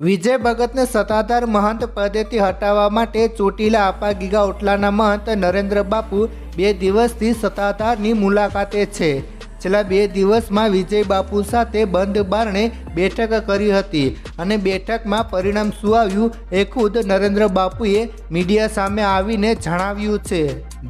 વિજય ભગતને સત્તાધાર મહંત પદેથી હટાવવા માટે ચોટીલા આપા ગીગા ઓટલાના મહંત નરેન્દ્ર બાપુ બે દિવસથી સત્તાધારની મુલાકાતે છે. છેલ્લા બે દિવસમાં વિજય બાપુ સાથે બંધ બારણે બેઠક કરી હતી અને બેઠકમાં પરિણામ શું આવ્યું એ ખુદ નરેન્દ્ર બાપુએ મીડિયા સામે આવીને જણાવ્યું છે.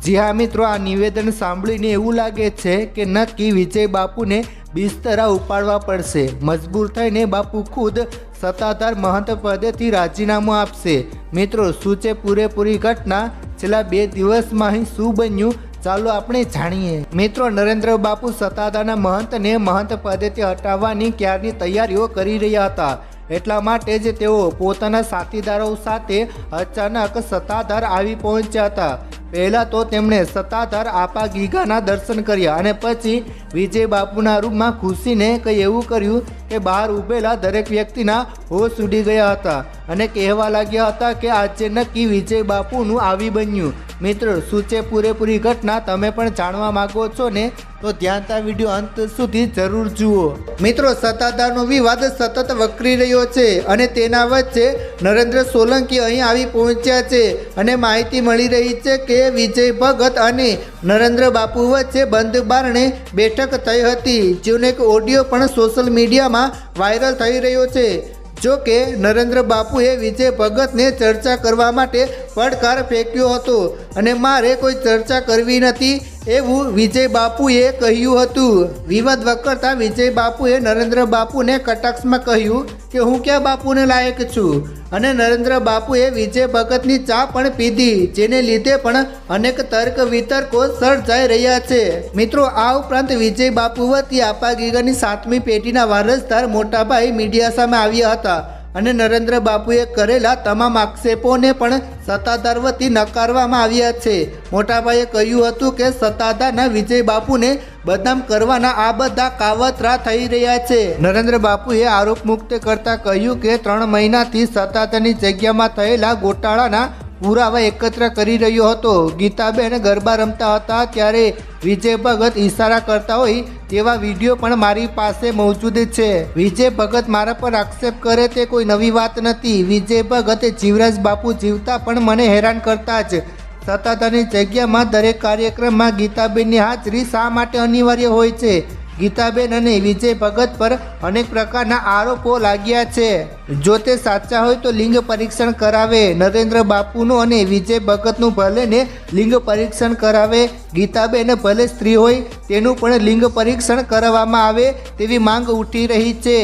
જી હા મિત્રો, આ નિવેદન સાંભળીને એવું લાગે છે કે નક્કી વિજય બાપુને બિસ્તરા ઉપાડવા પડશે. મજબૂર થઈને બાપુ ખુદ સત્તાધાર મહંત પદેથી રાજીનામું આપશે. મિત્રો, શું છે પૂરેપૂરી ઘટના? છેલ્લા બે દિવસમાં અહીં શું બન્યું? ચાલો આપણે જાણીએ. મિત્રો, નરેન્દ્ર બાપુ સત્તાધારના મહંતને મહંત પદેથી હટાવવાની ક્યારની તૈયારીઓ કરી રહ્યા હતા? એટલા માટે જ તેઓ પોતાના સાથીદારો સાથે અચાનક સત્તાધાર આવી પહોંચ્યા હતા. પહેલાં તો તેમણે સત્તાધાર આપા ગીગાના દર્શન કર્યા અને પછી વિજય બાપુના રૂમમાં ખુશીને કંઈ એવું કર્યું કે બહાર ઊભેલા દરેક વ્યક્તિના હોશ ઉડી ગયા હતા. અને કહેવા લાગ્યા હતા કે આજે નક્કી વિજય બાપુનું આવી બન્યું. મિત્રો, શું પૂરેપૂરી ઘટના? તમે પણ જાણવા માંગો છો ને? તો ધ્યાનતા વીડિયો અંત સુધી જરૂર જુઓ. મિત્રો, સત્તાધારનો વિવાદ સતત વકરી રહ્યો છે અને તેના વચ્ચે નરેન્દ્ર સોલંકી અહીં આવી પહોંચ્યા છે અને માહિતી મળી રહી છે કે વિજય ભગત અને નરેન્દ્ર બાપુ વચ્ચે બંધ બારણે બેઠક થઈ હતી, જેનો એક ઓડિયો પણ સોશિયલ મીડિયામાં વાયરલ થઈ રહ્યો છે. જો કે નરેન્દ્ર બાપુએ વિજય ભગતને ચર્ચા કરવા માટે પડકાર ફેંક્યો હતો અને મારે કોઈ ચર્ચા કરવી નથી એવું વિજય બાપુએ કહ્યું હતું. વિવાદ વકરતા વિજય બાપુએ નરેન્દ્ર બાપુને કટાક્ષમાં કહ્યું કે હું ક્યાં બાપુને લાયક છું? અને નરેન્દ્ર બાપુએ વિજય ભગતની ચા પણ પીધી, જેને લીધે પણ અનેક તર્ક વિતર્કો સર્જાઈ રહ્યા છે. મિત્રો, આ ઉપરાંત વિજય બાપુ વતી આપા ગીગાની સાતમી પેઢીના વારસદાર મોટાભાઈ મીડિયા સામે આવ્યા હતા. અને નરેન્દ્ર બાપુએ કરેલા તમામ આક્ષેપોને પણ સત્તાધાર વતી નકારવામાં આવ્યા છે. મોટાભાઈએ કહ્યું હતું કે સત્તાધારના વિજય બાપુને બદનામ કરવાના આ બધા કાવતરા થઈ રહ્યા છે. નરેન્દ્ર બાપુએ આરોપ મુક્ત કરતા કહ્યું કે ત્રણ મહિનાથી સત્તાધારની જગ્યામાં થયેલા ગોટાળાના પુરાવા એકત્ર કરી રહ્યો હતો. ગીતાબેન ગરબા રમતા હતા ત્યારે વિજય ભગત ઇશારા કરતા હોય તેવા વીડિયો પણ મારી પાસે મોજૂદ છે. વિજય ભગત મારા પર આક્ષેપ કરે તે કોઈ નવી વાત નથી. વિજય ભગત જીવરાજ બાપુ જીવતા પણ મને હેરાન કરતા જ સત્તાધારની જગ્યામાં દરેક કાર્યક્રમમાં ગીતાબેનની હાજરી શા માટે અનિવાર્ય હોય છે? ગીતાબેન અને વિજય ભગત પર અનેક પ્રકારના આરોપો લાગ્યા છે. જો તે સાચા હોય તો લિંગ પરીક્ષણ કરાવે. નરેન્દ્ર બાપુનું અને વિજય ભગતનું ભલે ને લિંગ પરીક્ષણ કરાવે, ગીતાબેન ભલે સ્ત્રી હોય તેનું પણ લિંગ પરીક્ષણ કરવામાં આવે તેવી માંગ ઉઠી રહી છે.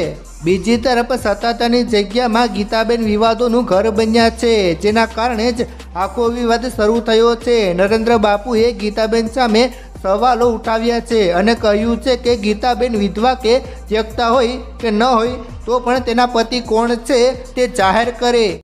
બીજી તરફ સતતની જગ્યામાં ગીતાબેન વિવાદોનું ઘર બન્યા છે, જેના કારણે જ આખો વિવાદ શરૂ થયો છે. નરેન્દ્ર બાપુએ ગીતાબેન સામે સવાલો ઉઠાવ્યા છે અને કહ્યું છે કે ગીતાબેન વિધવા કે ત્યક્તા હોય કે ન હોય, તો પણ તેના પતિ કોણ છે તે જાહેર કરે.